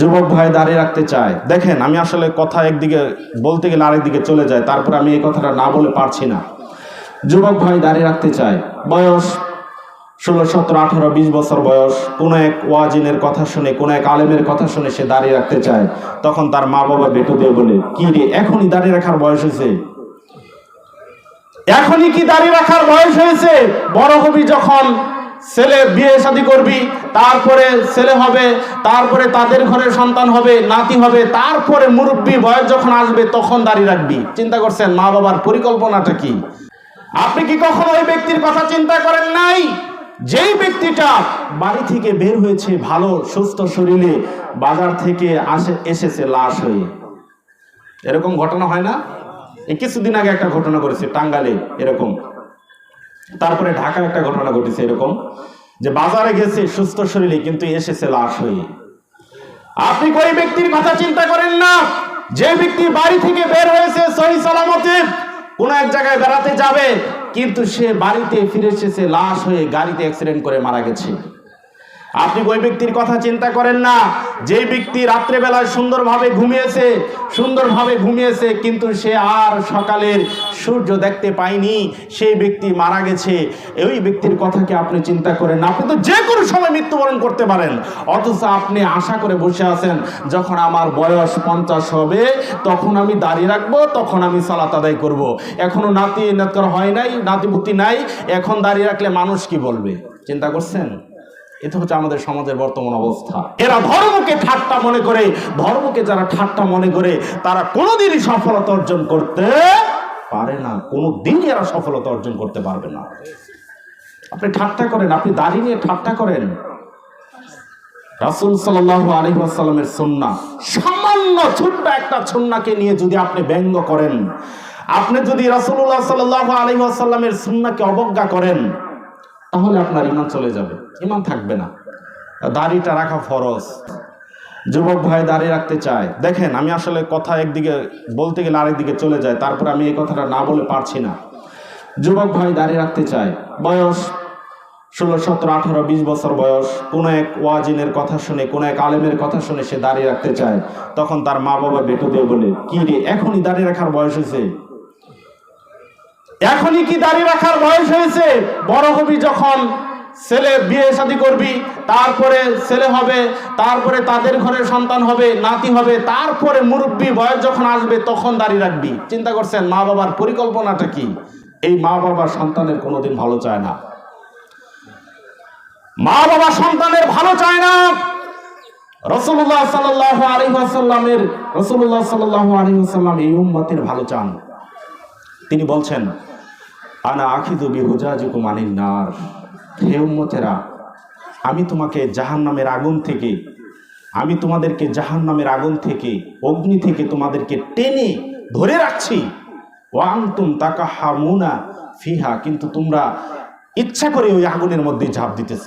যুবক ভাই দাঁড়িয়ে রাখতে চায়। দেখেন, আমি আসলে কথা একদিকে বলতে গেলে আরেকদিকে চলে যায়, তারপর আমি এই কথাটা না বলে পারছি না। যুবক ভাই দাঁড়িয়ে রাখতে চায়। বয়স ষোলো, সতেরো, আঠারো, বিশ বছর বয়স, কোনো এক ওয়াজিনের কথা শুনে, কোনো এক আলেমের কথা শুনে সে দাঁড়িয়ে রাখতে চায়। তখন তার মা বাবা বেটু দিয়ে বলে, কি রে, এখনই দাঁড়িয়ে রাখার বয়স হয়েছে? এখনই কি দাঁড়িয়ে রাখার বয়স হয়েছে? বড় হবি যখন ছেলে বিয়ে শাদী করবি, তারপরে ছেলে হবে, তারপরে তাদের ঘরে সন্তান হবে, নাতি হবে, তারপরে মুরব্বী বয়স যখন আসবে তখন দাঁড়িয়ে রাখবি। চিন্তা করছেন, মা বাবার পরিকল্পনাটা কি? আপনি কি কখনো ওই ব্যক্তির কথা চিন্তা করেন নাই? যেই ব্যক্তিটা বাড়ি থেকে বের হয়েছে ভালো, সুস্থ শরীরে, বাজার থেকে আসে, এসেছে লাশ হয়ে। এরকম ঘটনা হয় না? কিছুদিন আগে একটা ঘটনা করেছে টাঙ্গালে এরকম। তারপরে ঢাকায় একটা ঘটনা ঘটেছে এরকম যে বাজারে গেছে সুস্থ শরীরে, কিন্তু এসেছে লাশ হয়ে। আপনি কোন ব্যক্তির কথা চিন্তা করেন না? যে ব্যক্তি বাড়ি থেকে বের হয়েছে সহি সালামতে, কোন এক জায়গায় বেড়াতে যাবে, কিন্তু সে বাড়িতে ফিরে এসেছে, লাশ হয়ে গাড়িতে অ্যাক্সিডেন্ট করে মারা গেছে। আপনি ওই ব্যক্তির কথা চিন্তা করেন না। যে ব্যক্তি রাত্রেবেলায় সুন্দরভাবে ঘুমিয়েছে সুন্দরভাবে ঘুমিয়েছে, কিন্তু সে আর সকালের সূর্য দেখতে পায়নি, সেই ব্যক্তি মারা গেছে। ওই ব্যক্তির কথা কি আপনি চিন্তা করেন না। আপনি তো যে কোনো সময় মৃত্যুবরণ করতে পারেন। অথচ আপনি আশা করে বসে আছেন, যখন আমার বয়স পঞ্চাশ হবে, তখন আমি দাঁড়িয়ে রাখব, তখন আমি সালাত আদায় করব। এখনও নাতি নেতকর হয় নাই, নাতিপুতি নাই, এখন দাঁড়িয়ে রাখলে মানুষ কি বলবে? চিন্তা করছেন? এটা হচ্ছে আমাদের সমাজের বর্তমান অবস্থা। এরা ধর্মকে ঠাট্টা মনে করে, ধর্মকে যারা ঠাট্টা মনে করে, তারা কোনোদিনই সফলতা অর্জন করতে পারে না। কোনোদিনই এরা সফলতা অর্জন করতে পারবে না। আপনি ঠাট্টা করেন, আপনি দাঁড়িয়ে নিয়ে ঠাট্টা করেন। রাসুল সাল্লাহ আলী আসাল্লামের সন্না সামান্য ছোট্ট একটা সন্নাকে নিয়ে যদি আপনি ব্যঙ্গ করেন, আপনি যদি রাসুল্লাহ সাল্লাহ আলী আসাল্লামের সন্নাকে অবজ্ঞা করেন তাহলে আপনার ইমান চলে যাবে। ইমান থাকবে না। দাড়িটা রাখা ফরজ। যুবক ভাই দাঁড়িয়ে রাখতে চায়। দেখেন, আমি আসলে কথা একদিকে বলতে গেলে আরেকদিকে চলে যায়। তারপর আমি এই কথাটা না বলে পারছি না। যুবক ভাই দাঁড়িয়ে রাখতে চায়। বয়স ষোলো, সতেরো, আঠারো, বিশ বছর বয়স। কোনো এক ওয়াজিনের কথা শুনে, কোনো এক আলেমের কথা শুনে সে দাঁড়িয়ে রাখতে চায়। তখন তার মা বাবা বেটু দিয়ে বলে, কি রে, এখনই দাঁড়িয়ে রাখার বয়স হয়েছে। এখনই কি দাড়ি রাখার বয়স হয়েছে? বড় হবি যখন ছেলে বিয়ে শাদী করবি, তারপরে ছেলে হবে, তারপরে তাদের ঘরে সন্তান হবে, নাতি হবে, তারপরে মুরব্বী বয়স যখন আসবে, তখন দাঁড়িয়ে রাখবি। চিন্তা করছেন, মা বাবার পরিকল্পনাটা কি? এই মা বাবা সন্তানের কোনোদিন ভালো চায় না। মা বাবা সন্তানের ভালো চায় না। রসুল্লাহ সাল্লাহ আলহিহাসাল্লামের রসুল্লাহ সাল্লাহ আলহিহাসাল্লাম এই উম্মতের ভালো চান। তিনি বলছেন আনা আখিদু বিহুজাজুকুম আনিন নার। হে উম্মতেরা, আমি তোমাকে জাহান্নামের আগুন থেকে, আমি তোমাদেরকে জাহান্নামের আগুন থেকে, অগ্নি থেকে তোমাদেরকে টেনে ধরে রাখছি। ওয়াং তুম তাকা হামুনা ফিহা, কিন্তু তোমরা ইচ্ছা করে ওই আগুনের মধ্যে ঝাঁপ দিতেছ।